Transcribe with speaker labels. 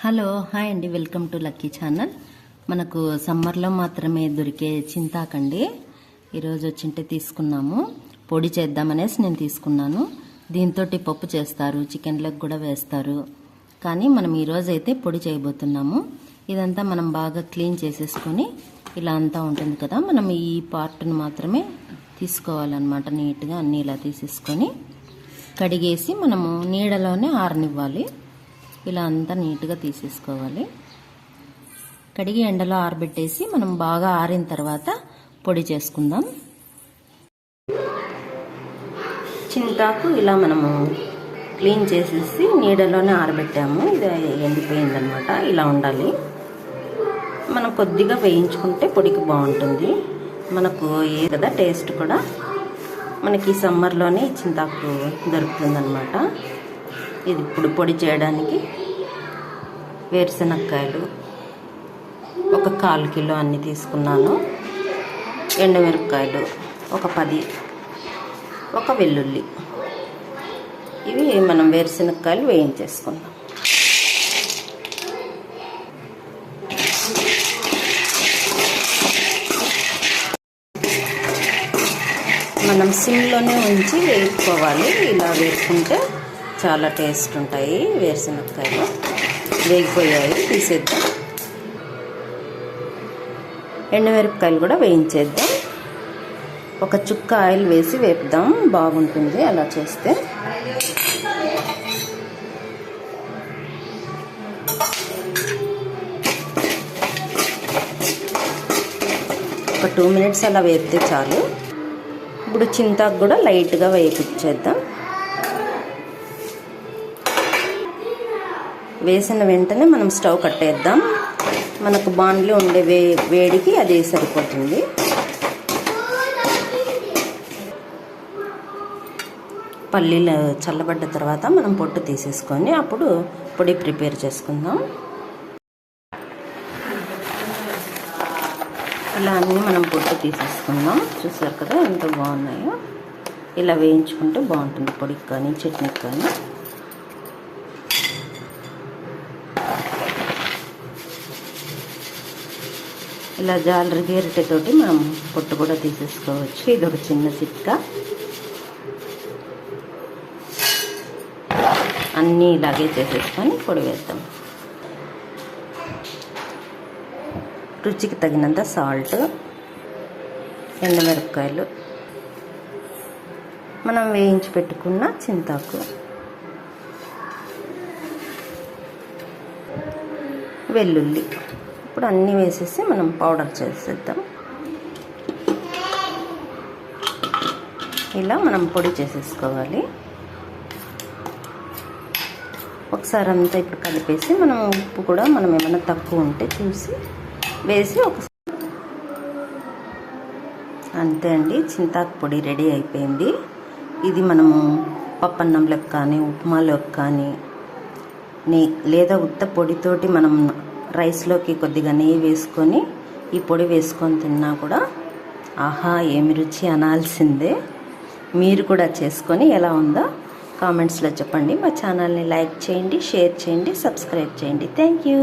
Speaker 1: Hello hi అండి. Welcome to lucky channel. మనకు సమ్మర్లో మాత్రమే దొరికే చింతాకండి. ఈరోజు వచ్చింటే తీసుకున్నాము. పొడి చేద్దామనేసి నేను తీసుకున్నాను. దీంతో పప్పు చేస్తారు చికెన్లకు కూడా వేస్తారు. కానీ మనం ఈరోజు అయితే పొడి చేయబోతున్నాము. ఇదంతా మనం బాగా క్లీన్ చేసేసుకొని ఇలా అంతా ఉంటుంది కదా మనం ఈ పార్ట్ని మాత్రమే తీసుకోవాలన్నమాట నీట్గా అన్నీ ఇలా తీసేసుకొని. కడిగేసి మనము నీడలోనే ఆరనివ్వాలి. ఇలా అంతా నీట్గా తీసేసుకోవాలి. కడిగి ఎండలో ఆరబెట్టేసి మనం బాగా ఆరిన తర్వాత పొడి చేసుకుందాం. చింతాకు ఇలా మనము క్లీన్ చేసేసి నీడలోనే ఆరబెట్టాము. ఇది ఎండిపోయిందనమాట ఇలా ఉండాలి. మనం కొద్దిగా వేయించుకుంటే పొడికి బాగుంటుంది. మనకు ఏ కదా టేస్ట్ కూడా. మనకి సమ్మర్లోనే చింతాకు దొరుకుతుందనమాట ఇది ఇప్పుడు పొడి చేయడానికి వేరుశనక్కాయలు ఒక కాలు కిలో అన్నీ తీసుకున్నాను. ఎండుమిరపకాయలు ఒక పది ఒక వెల్లుల్లి. ఇవి మనం వేరుశనక్కాయలు వేయించేసుకుందాం. మనం సిమ్లోనే ఉంచి వేసుకోవాలి ఇలా వేసుకుంటే చాలా టేస్ట్ ఉంటాయి వేరుశనగకాయలు. వేగిపోయాయి తీసేద్దాం. ఎండమిరపకాయలు కూడా వేయించేద్దాం. ఒక చుక్క ఆయిల్ వేసి వేపుదాం బాగుంటుంది అలా చేస్తే. ఒక టూ మినిట్స్ అలా వేపితే చాలు. ఇప్పుడు చింతాకు కూడా లైట్గా వేపించేద్దాం వేసిన వెంటనే మనం స్టవ్ కట్టేద్దాం. మనకు బాండ్లో ఉండే వే వేడికి అది సరిపోతుంది. పల్లీలు చల్లబడ్డ తర్వాత మనం పొట్టు తీసేసుకొని అప్పుడు పొడి ప్రిపేర్ చేసుకుందాం. ఇలా అన్నీ మనం పొట్టు తీసేసుకుందాం. చూసారు కదా ఎంత బాగున్నాయో. ఇలా వేయించుకుంటే బాగుంటుంది పొడికి కానీ చట్నీకి కానీ. ఇలా జాలరి గేరిటతోటి మనం పొట్టు కూడా తీసేసుకోవచ్చు. ఇది ఒక చిన్న చిట్కా. అన్నీ ఇలాగే చేసేసుకొని పొడి వేద్దాం. రుచికి తగినంత సాల్ట్ ఎండమిరపకాయలు. మనం వేయించి పెట్టుకున్న చింతాకు. వెల్లుల్లి. ఇప్పుడు అన్నీ వేసేసి మనం పౌడర్ చేసేద్దాం. ఇలా మనం పొడి చేసేసుకోవాలి. ఒకసారి అంతా ఇప్పుడు కలిపేసి మనం ఉప్పు కూడా మనం ఏమైనా తక్కువ ఉంటే చూసి వేసి ఒకసారి అంతే అండి చింతాకు పొడి రెడీ అయిపోయింది. ఇది మనము పప్పన్నంలోకి కానీ ఉప్మాలోకి కానీ లేదా ఉత్త పొడితోటి మనం రైస్లోకి కొద్దిగా నెయ్యి వేసుకొని ఈ పొడి వేసుకొని తిన్నా కూడా ఆహా ఏమి రుచి అనాల్సిందే. మీరు కూడా చేసుకొని ఎలా ఉందో కామెంట్స్లో చెప్పండి. మా ఛానల్ని లైక్ చేయండి షేర్ చేయండి సబ్స్క్రైబ్ చేయండి. Thank you.